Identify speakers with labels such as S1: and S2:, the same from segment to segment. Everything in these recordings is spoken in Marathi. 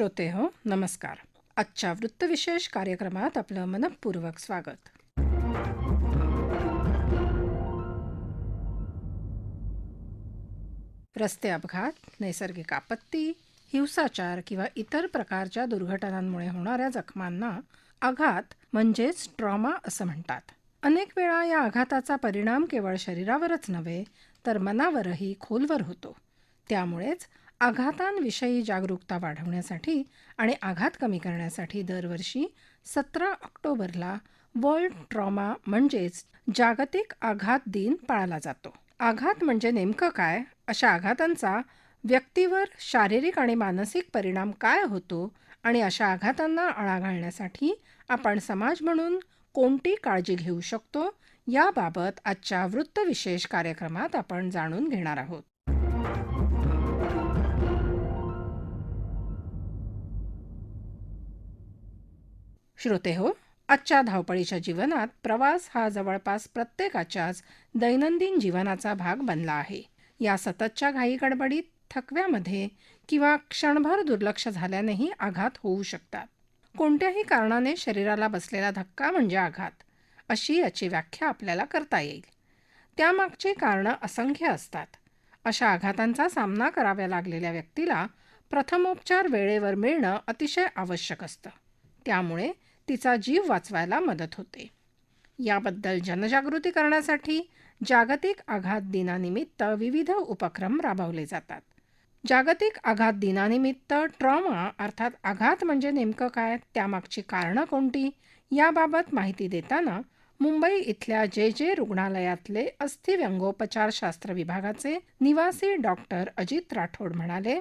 S1: श्रोते हो नमस्कार. आजच्या वृत्तविशेष कार्यक्रमात आपलं मनपूर्वक स्वागत. रस्ते अपघात नैसर्गिक आपत्ती हिंसाचार किंवा इतर प्रकारच्या दुर्घटनांमुळे होणाऱ्या जखमांना आघात म्हणजेच ट्रॉमा असं म्हणतात. अनेक वेळा या आघाताचा परिणाम केवळ शरीरावरच नव्हे तर मनावरही खोलवर होतो. त्यामुळेच आघातांविषयी जागरूकता वाढवण्यासाठी आणि आघात कमी करण्यासाठी दरवर्षी सतरा ऑक्टोबरला वर्ल्ड ट्रॉमा म्हणजेच जागतिक आघात दिन पाळला जातो. आघात म्हणजे नेमकं काय? अशा आघातांचा व्यक्तीवर शारीरिक आणि मानसिक परिणाम काय होतो? आणि अशा आघातांना आळा घालण्यासाठी आपण समाज म्हणून कोणती काळजी घेऊ शकतो? याबाबत आजच्या वृत्तविशेष कार्यक्रमात आपण जाणून घेणार आहोत. श्रोते हो आजच्या धावपळीच्या जीवनात प्रवास हा जवळपास प्रत्येकाच्याच दैनंदिन जीवनाचा भाग बनला आहे. या सततच्या घाई गडबडीत थकव्यामध्ये किंवा क्षणभर दुर्लक्ष झाल्यानेही आघात होऊ शकतात. कोणत्याही कारणाने शरीराला बसलेला धक्का म्हणजे आघात अशी याची व्याख्या आपल्याला करता येईल. त्यामागची कारणं असंख्य असतात. अशा आघातांचा सामना कराव्या लागलेल्या व्यक्तीला प्रथमोपचार वेळेवर मिळणं अतिशय आवश्यक असतं. त्यामुळे तिचा जीव वाचवायला मदत होते. याबद्दल जनजागृती करण्यासाठी जागतिक आघात दिनानिमित्त विविध उपक्रम राबवले जातात. जागतिक आघात दिनानिमित्त ट्रॉमा अर्थात आघात म्हणजे नेमकं काय? त्यामागची कारणं कोणती? याबाबत माहिती देताना मुंबई इथल्या जे जे रुग्णालयातले अस्थिव्यंगोपचारशास्त्र विभागाचे निवासी डॉक्टर अजित राठोड म्हणाले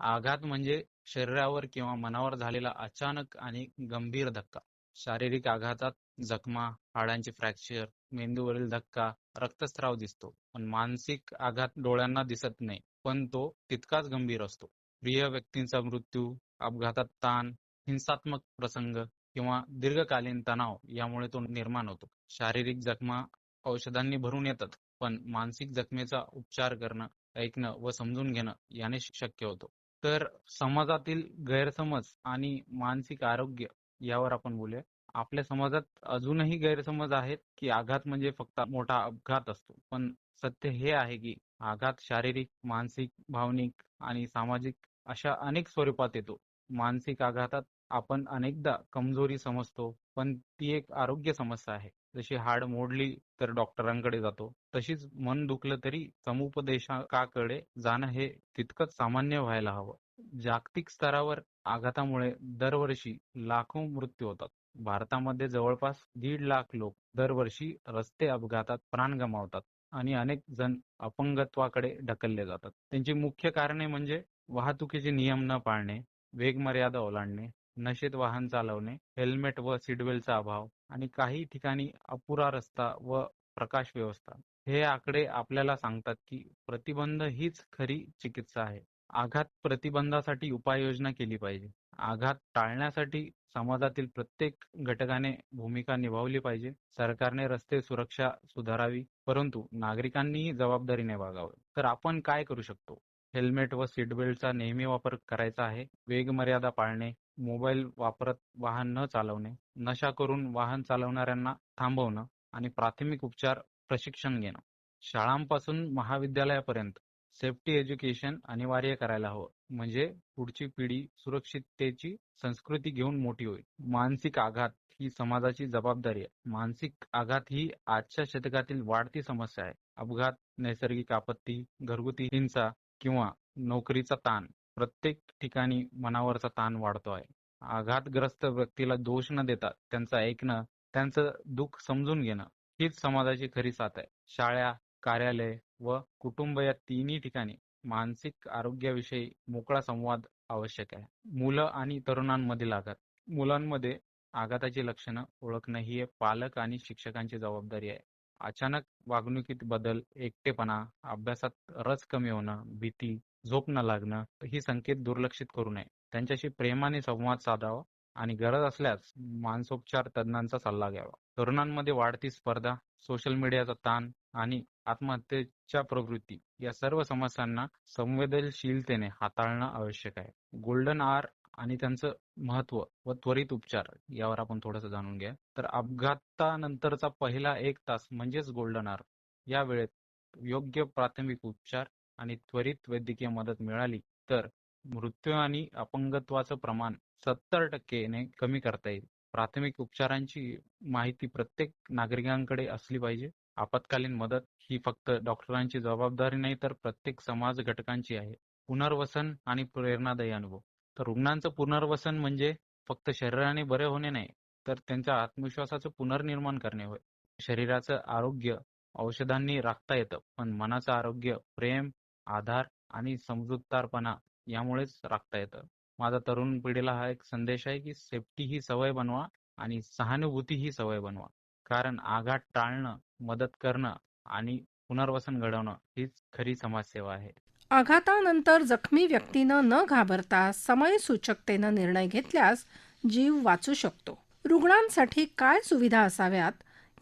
S2: आघात म्हणजे शरीरावर किंवा मनावर झालेला अचानक आणि गंभीर धक्का. शारीरिक आघातात जखमा हाडांचे फ्रॅक्चर मेंदूवरील धक्का रक्तस्राव दिसतो. पण मानसिक आघात डोळ्यांना दिसत नाही पण तो तितकाच गंभीर असतो. प्रिय व्यक्तींचा मृत्यू अपघातात ताण हिंसात्मक प्रसंग किंवा दीर्घकालीन तणाव यामुळे तो निर्माण होतो. शारीरिक जखमा औषधांनी भरून येतात पण मानसिक जखमेचा उपचार करणं ऐकणं व समजून घेणं याने शक्य होतो. तर समाजातील गैरसमज आणि मानसिक आरोग्य यावर आपण बोलूया. आपल्या समाजात अजूनही गैरसमज आहेत की आघात म्हणजे फक्त मोठा अपघात असतो. पण सत्य हे आहे की आघात शारीरिक मानसिक भावनिक आणि सामाजिक अशा अनेक स्वरूपात येतो. मानसिक आघातात आपण अनेकदा कमजोरी समजतो पण ती एक आरोग्य समस्या आहे. जशी हाड मोडली तर डॉक्टरांकडे जातो तशीच मन दुखलं तरी समुपदेशकाकडे जाणं हे तितकंच सामान्य व्हायला हवं. जागतिक स्तरावर आघातामुळे दरवर्षी लाखो मृत्यू होतात. भारतामध्ये जवळपास दीड लाख लोक दरवर्षी रस्ते अपघातात प्राण गमावतात आणि अनेक जण अपंगत्वाकडे ढकलले जातात. त्यांची मुख्य कारणे म्हणजे वाहतुकीचे नियम न पाळणे वेग मर्यादा ओलांडणे नशेत वाहन चालवणे हेल्मेट व सीटबेल्टचा अभाव आणि काही ठिकाणी अपुरा रस्ता व प्रकाश व्यवस्था हे आकडे आपल्याला सांगतात की प्रतिबंध हीच खरी चिकित्सा आहे. आघात प्रतिबंधासाठी उपाययोजना केली पाहिजे. आघात टाळण्यासाठी समाजातील प्रत्येक घटकाने भूमिका निभावली पाहिजे. सरकारने रस्ते सुरक्षा सुधारावी परंतु नागरिकांनीही जबाबदारीने वागावे. तर आपण काय करू शकतो? हेल्मेट व सीट बेल्टचा नेहमी वापर करायचा आहे. वेग मर्यादा पाळणे मोबाईल वापरत वाहन न चालवणे नशा करून वाहन चालवणाऱ्यांना थांबवणं आणि प्राथमिक उपचार प्रशिक्षण घेणं. शाळांपासून महाविद्यालयापर्यंत सेफ्टी एज्युकेशन अनिवार्य करायला हवं. म्हणजे पुढची पिढी सुरक्षिततेची संस्कृती घेऊन मोठी होईल. मानसिक आघात ही समाजाची जबाबदारी आहे. मानसिक आघात ही आजच्या शतकातील वाढती समस्या आहे. अपघात नैसर्गिक आपत्ती घरगुती हिंसा किंवा नोकरीचा ताण प्रत्येक ठिकाणी मनावरचा ताण वाढतो आहे. आघातग्रस्त व्यक्तीला दोष न देता त्यांचं ऐकणं त्यांचं दुःख समजून घेणं हीच समाजाची खरी साथ आहे. शाळा कार्यालय व कुटुंब या तिन्ही ठिकाणी मानसिक आरोग्याविषयी मोकळा संवाद आवश्यक आहे. मुलं आणि तरुणांमधील आघात मुलांमध्ये आघाताची लक्षणं ओळखणं ही पालक आणि शिक्षकांची जबाबदारी आहे. अचानक वागणुकीत बदल एकटेपणा अभ्यासात रस कमी होणं भीती झोप न लागणं ही संकेत दुर्लक्षित करू नये. त्यांच्याशी प्रेमाने संवाद साधावा आणि गरज असल्यास मानसोपचार तज्ञांचा सल्ला घ्यावा. तरुणांमध्ये वाढती स्पर्धा सोशल मीडियाचा ताण आणि आत्महत्येच्या प्रवृत्ती या सर्व समस्यांना संवेदनशीलतेने हाताळणं आवश्यक आहे. गोल्डन आर आणि त्यांचं महत्त्व व त्वरित उपचार यावर आपण थोडंसं जाणून घ्या तर अपघातानंतरचा पहिला एक तास म्हणजेच गोल्डन आर या वेळेत योग्य प्राथमिक उपचार आणि त्वरित वैद्यकीय मदत मिळाली तर मृत्यू आणि अपंगत्वाचं प्रमाण सत्तर टक्केने कमी करता येईल. प्राथमिक उपचारांची माहिती प्रत्येक नागरिकांकडे असली पाहिजे. आपत्कालीन मदत ही फक्त डॉक्टरांची जबाबदारी नाही तर प्रत्येक समाज घटकांची आहे. पुनर्वसन आणि प्रेरणादायी अनुभव. तर रुग्णांचं पुनर्वसन म्हणजे फक्त शरीराने बरे होणे नाही तर त्यांच्या आत्मविश्वासाचं पुनर्निर्माण करणे होय. शरीराचं आरोग्य औषधांनी राखता येतं पण मनाचं आरोग्य प्रेम आधार आणि समजूतदारपणा यामुळेच राखता येतं. माझा तरुण पिढीला हा एक संदेश आहे की सेफ्टी ही सवय बनवा आणि सहानुभूती ही सवय बनवा. कारण आघात टाळणं मदत करणं आणि पुनर्वसन घडवणं हीच खरी समाजसेवा आहे.
S1: आघातानंतर जखमी व्यक्तीनं न घाबरता समयसूचकतेनं निर्णय घेतल्यास जीव वाचू शकतो. रुग्णांसाठी काय सुविधा असाव्यात?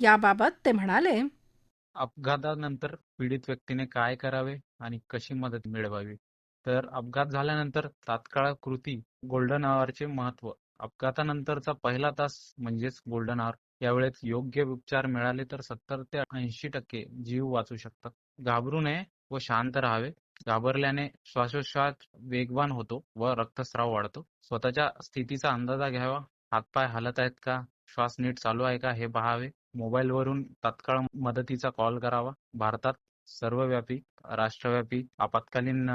S1: याबाबत ते म्हणाले
S2: अपघातानंतर पीडित व्यक्तीने काय करावे आणि कशी मदत मिळवावी? तर अपघात झाल्यानंतर तात्काळ कृती गोल्डन आवरचे महत्त्व. अपघातानंतरचा पहिला तास म्हणजेच गोल्डन आवर यावेळेस योग्य उपचार मिळाले तर सत्तर ते ऐंशी टक्के जीव वाचू शकतात. घाबरू नये व शांत राहावे. घाबरल्याने श्वासोच्छ्वास वेगवान होतो व रक्तस्राव वाढतो. स्वतःच्या स्थितीचा अंदाजा घ्यावा. हातपाय हलत आहेत का? श्वास नीट चालू आहे का? हे पहावे. मोबाईल वरून तात्काळ मदतीचा कॉल करावा. भारतात सर्वव्यापी राष्ट्रव्यापी आपत्कालीन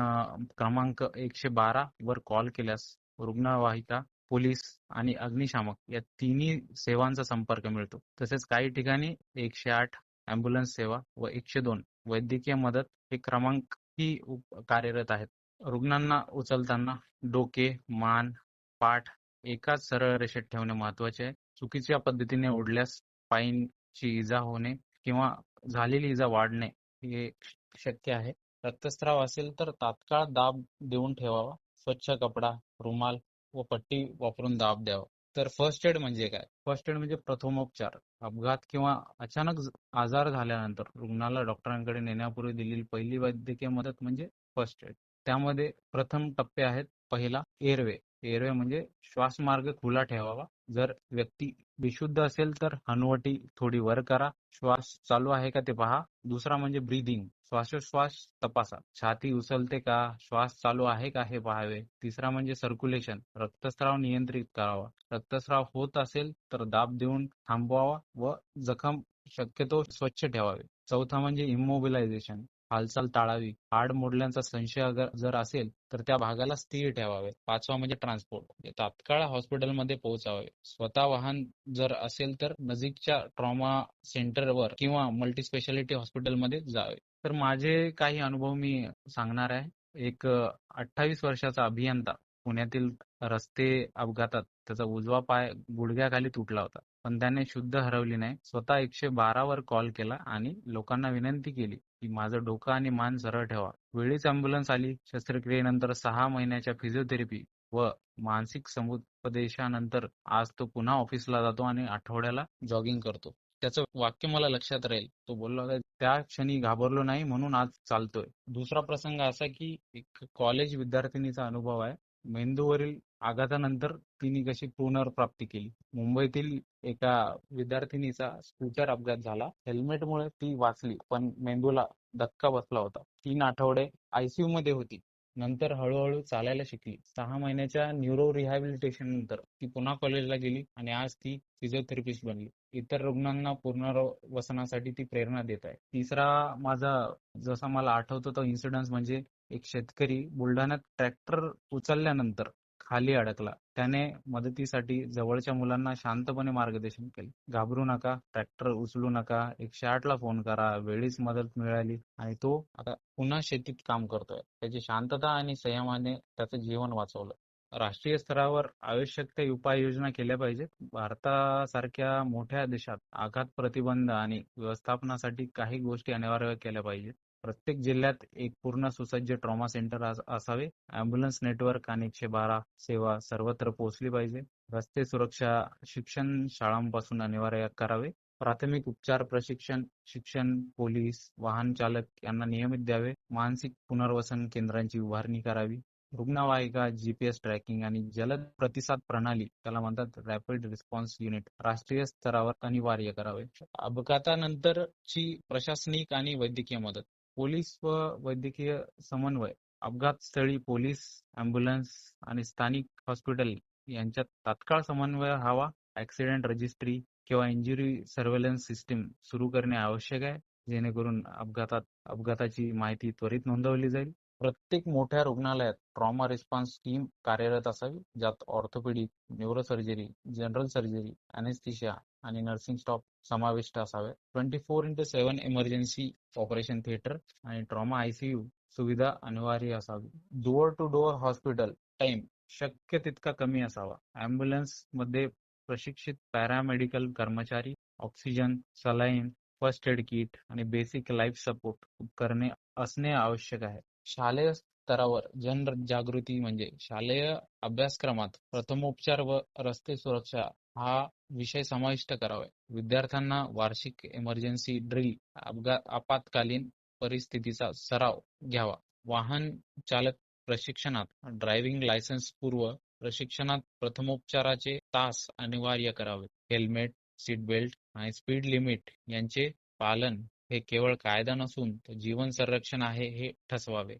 S2: क्रमांक एकशे बारा वर कॉल केल्यास रुग्णवाहिका पोलीस आणि अग्निशामक या तिन्ही सेवांचा संपर्क मिळतो. तसेच काही ठिकाणी एकशे आठ अँब्युलन्स सेवा व एकशे दोन वैद्यकीय मदत हे क्रमांक ही उप- कार्यरत आहेत. रुग्णांना उचलताना डोके मान पाठ एकाच सरळ रेषेत ठेवणे महत्त्वाचे आहे. चुकीच्या पद्धतीने ओढल्यास पायींची इजा होणे किंवा झालेली इजा वाढणे हे शक्य आहे. रक्तस्राव असेल तर तात्काळ दाब देऊन ठेवावा. स्वच्छ कपडा रुमाल व पट्टी वापरून दाब द्यावा. तर फर्स्ट एड म्हणजे काय? फर्स्ट एड म्हणजे प्रथमोपचार. अपघात किंवा अचानक आजार झाल्यानंतर रुग्णाला डॉक्टरांकडे नेण्यापूर्वी दिलेली पहिली वैद्यकीय मदत म्हणजे फर्स्ट एड त्यामध्ये प्रथम टप्पे आहेत. पहिला एअरवे एअरवे म्हणजे श्वासमार्ग खुला ठेवावा. जर व्यक्ती बेशुद्ध असेल तर हनुवटी थोडी वर करा. श्वास चालू आहे का ते पहा. दुसरा म्हणजे ब्रीदिंग श्वासोश्वास तपासा. छाती उचलते का? श्वास चालू आहे का हे पाहावे. तिसरा म्हणजे सर्क्युलेशन रक्तस्राव नियंत्रित करावा. रक्तस्राव होत असेल तर दाब देऊन थांबवावा व जखम शक्यतो स्वच्छ ठेवावे. चौथा म्हणजे इमोबिलायझेशन हालचाल टाळावी. हाड मोडल्यांचा संशय अगर जर असेल तर त्या भागाला स्थिर ठेवावे. पाचवा म्हणजे ट्रान्सपोर्ट म्हणजे तात्काळ हॉस्पिटलमध्ये पोहोचावे. स्वतः वाहन जर असेल तर नजीकच्या ट्रॉमा सेंटरवर किंवा मल्टी स्पेशालिटी हॉस्पिटलमध्ये जावे. तर माझे काही अनुभव मी सांगणार आहे. एक अठ्ठावीस वर्षाचा अभियंता पुण्यातील रस्ते अपघातात त्याचा उजवा पाय गुडघ्याखाली तुटला होता. पण त्याने शुद्ध हरवली नाही. स्वतः एकशे बारावर कॉल केला आणि लोकांना विनंती केली की माझं डोकं आणि मान सरळ ठेवा. वेळीच अँब्युलन्स आली. शस्त्रक्रियेनंतर सहा महिन्याच्या फिजिओथेरपी व मानसिक समुपदेशानंतर आज तो पुन्हा ऑफिसला जातो आणि आठवड्याला जॉगिंग करतो. त्याचं वाक्य मला लक्षात राहील. तो बोलला त्या क्षणी घाबरलो नाही म्हणून आज चालतोय. दुसरा प्रसंग असा की एक कॉलेज विद्यार्थिनीचा अनुभव आहे. मेंदूवरील आघातानंतर तिने कशी पुनर्प्राप्ती केली? मुंबईतील एका विद्यार्थिनीचा स्कूटर अपघात झाला. हेल्मेटमुळे ती वाचली पण मेंदूला धक्का बसला होता. तीन आठवडे आयसीयू मध्ये होती. नंतर हळूहळू चालायला शिकली. सहा महिन्याच्या न्यूरो रिहॅबिलिटेशन नंतर ती पुन्हा कॉलेजला गेली आणि आज ती फिजिओथेरपिस्ट बनली. इतर रुग्णांना पुनर्वसनासाठी ती प्रेरणा देत आहे. तिसरा माझा जसा मला आठवतो तो इन्सिडन्स म्हणजे एक शेतकरी बुलढाण्यात ट्रॅक्टर उचलल्यानंतर खाली अडकला. त्याने मदतीसाठी जवळच्या मुलांना शांतपणे मार्गदर्शन केले. घाबरू नका ट्रॅक्टर उचलू नका एकशे आठ ला फोन करा वेळीच मदत मिळाली आणि तो आता पुन्हा शेतीत काम करतोय. त्याची शांतता आणि संयमाने त्याचं जीवन वाचवलं. राष्ट्रीय स्तरावर आवश्यक त्या उपाययोजना केल्या पाहिजेत. भारतासारख्या मोठ्या देशात आघात प्रतिबंध आणि व्यवस्थापनासाठी काही गोष्टी अनिवार्य केल्या पाहिजेत. प्रत्येक जिल्ह्यात एक पूर्ण सुसज्ज ट्रॉमा सेंटर असावे. अँब्युलन्स नेटवर्क आणि एकशे बारा सेवा सर्वत्र पोहोचली पाहिजे. रस्ते सुरक्षा शिक्षण शाळांपासून अनिवार्य करावे. प्राथमिक उपचार प्रशिक्षण शिक्षण पोलीस वाहन चालक यांना नियमित द्यावे. मानसिक पुनर्वसन केंद्रांची उभारणी करावी. रुग्णवाहिका जीपीएस ट्रॅकिंग आणि जलद प्रतिसाद प्रणाली त्याला म्हणतात रॅपिड रिस्पॉन्स युनिट राष्ट्रीय स्तरावर अनिवार्य करावे. अपघातानंतरची प्रशासनिक आणि वैद्यकीय मदत. पोलीस व वैद्यकीय समन्वय अपघात स्थळी पोलीस अँब्युलन्स आणि स्थानिक हॉस्पिटल यांच्यात तात्काळ समन्वय हवा ऍक्सिडेंट रजिस्ट्री किंवा इंजुरी सर्व्हेलन्स सिस्टीम सुरू करणे आवश्यक आहे जेणेकरून अपघातात अपघाताची माहिती त्वरित नोंदवली जाईल. प्रत्येक मोठ्या रुग्णालयात ट्रॉमा रिस्पॉन्स टीम कार्यरत असावी ज्यात orthopaedic neurosurgery general surgery anaesthesia आणि नर्सिंग स्टॉप समाविष्ट असावे. Twenty four into seven emergency operation theatre आणि ट्रॉमा आयसीयू सुविधा अनिवार्य असावी. Door to door hospital time शक्य तितका कमी असावा. अँब्युलन्समध्ये प्रशिक्षित पॅरामेडिकल कर्मचारी oxygen saline first aid kit आणि बेसिक लाईफ सपोर्ट उपकरणे असणे आवश्यक आहे. शालेय स्तरावर जनजागृती म्हणजे शालेय अभ्यासक्रमात प्रथमोपचार व रस्ते सुरक्षा हा विषय समाविष्ट करावा. विद्यार्थ्यांना वार्षिक इमर्जन्सी ड्रिल अपघात आपत्कालीन परिस्थितीचा सराव घ्यावा. वाहन चालक प्रशिक्षणात ड्रायव्हिंग लायसन्स पूर्व प्रशिक्षणात प्रथमोपचाराचे तास अनिवार्य करावे. हेल्मेट सीट बेल्ट आणि स्पीड लिमिट यांचे पालन हे केवळ कायदा नसून जीवन संरक्षण आहे हे ठसवावे.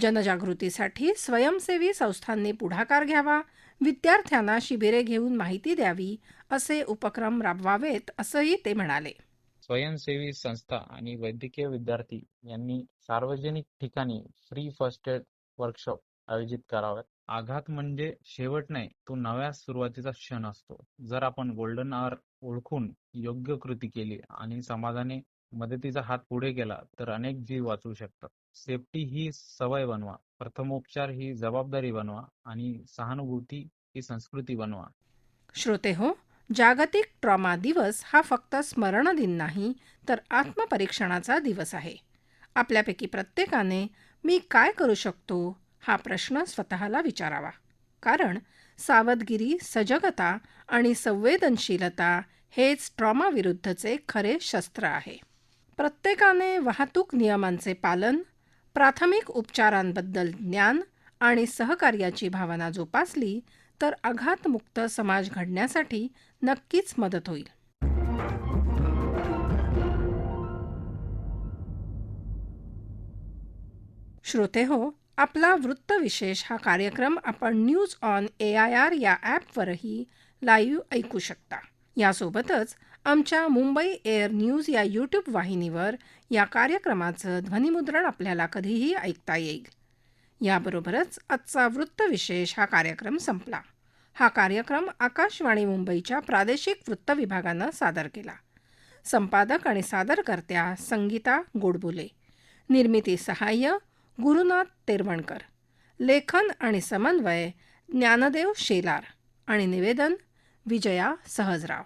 S1: जनजागृतीसाठी स्वयंसेवी संस्थांनी पुढाकार घ्यावा विद्यार्थ्यांना शिबिरे घेऊन माहिती द्यावी असे उपक्रम राबवावेत असंही ते म्हणाले.
S2: स्वयंसेवी संस्था आणि वैद्यकीय विद्यार्थी यांनी सार्वजनिक ठिकाणी फ्री फर्स्ट एड वर्कशॉप आयोजित कराव्यात. आघात म्हणजे शेवट नाही तो नव्या सुरुवातीचा क्षण असतो. जर आपण गोल्डन आवर ओळखून योग्य कृती केली आणि समाजाने मदतीचा हात पुढे केला तर अनेक जीव वाचू शकतात. सेफ्टी ही सवय बनवा. प्रथमोपचार ही जबाबदारी बनवा आणि सहानुभूती ही संस्कृती बनवा.
S1: श्रोते हो जागतिक ट्रॉमा दिवस हा फक्त स्मरण दिन नाही तर आत्मपरीक्षणाचा दिवस आहे. आपल्यापैकी प्रत्येकाने मी काय करू शकतो हा प्रश्न स्वतःला विचारावा. कारण सावधगिरी सजगता आणि संवेदनशीलता हेच ट्रॉमाविरुद्धचे खरे शस्त्र आहे. प्रत्येकाने वाहतूक नियमांचे पालन प्राथमिक उपचारांबद्दल ज्ञान आणि सहकार्याची भावना जोपासली तर आघातमुक्त समाज घडण्यासाठी नक्कीच मदत होईल. श्रोते हो आपला वृत्तविशेष हा कार्यक्रम आपण news on A I R या ॲपवरही लाईव्ह ऐकू शकता. यासोबतच आमच्या मुंबई एअर न्यूज या यूट्यूब वाहिनीवर या कार्यक्रमाचं ध्वनिमुद्रण आपल्याला कधीही ऐकता येईल. याबरोबरच आजचा वृत्तविशेष हा कार्यक्रम संपला. हा कार्यक्रम आकाशवाणी मुंबईच्या प्रादेशिक वृत्त विभागानं सादर केला. संपादक आणि सादरकर्त्या संगीता गोडबोले. निर्मिती सहाय्य गुरुनाथ तेरवणकर. लेखन आणि समन्वय ज्ञानदेव शेलार. आणि निवेदन विजया सहजराव.